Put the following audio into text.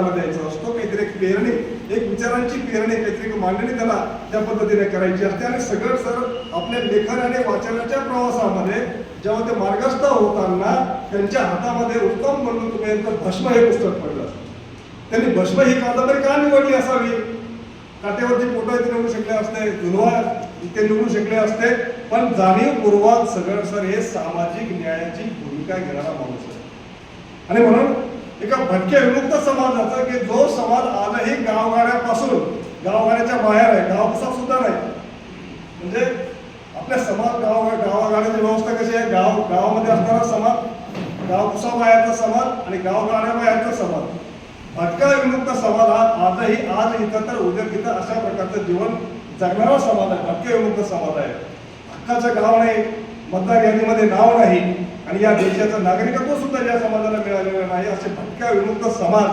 त्याला द्यायचा असतो काहीतरी एक पेरणी एक विचारांची पेरणी काहीतरी मांडणी त्याला त्या पद्धतीने करायची असते. आणि सगळं सर आपल्या लेखन आणि वाचनाच्या प्रवासामध्ये जेव्हा ते मार्गस्थ होताना त्यांच्या हातामध्ये उत्तम म्हणून तुम्ही भस्म हे पुस्तक पडलं. त्यांनी भस्म ही कादंबरी का निवडली असावी? काठेवरती फोटो इथे निवडू शकले असते जुनवा इथे निवडू शकले असते. पण जाणीवपूर्वक सगळं सर हे सामाजिक न्यायाची भूमिका घेणारा माणूस आहे. आणि म्हणून एका भटक्या विमुक्त समाजाचा की जो समाज आजही गावगाड्यापासून गावगाड्याच्या बाहेर आहे गावचा सुद्धा नाही. म्हणजे आपल्या समाज गाव गावागाड्याची व्यवस्था कशी आहे? गाव गावामध्ये असणारा समाज गावकुसा बाहेरचा समाज आणि गावगाड्या बाहेरचा समाज. भटका विमुक्त समाज हा आजही आज इथं तर उद्या तिथं अशा प्रकारचं जीवन जगणारा समाज आहे. भटके विमुक्त समाज आहे. हक्काचं गाव नाही मतदार यादीमध्ये नाव नाही. आणि या देशाचं नागरिकत्व सुद्धा या समाजाला मिळालेलं नाही असे भटक्या विमुक्त समाज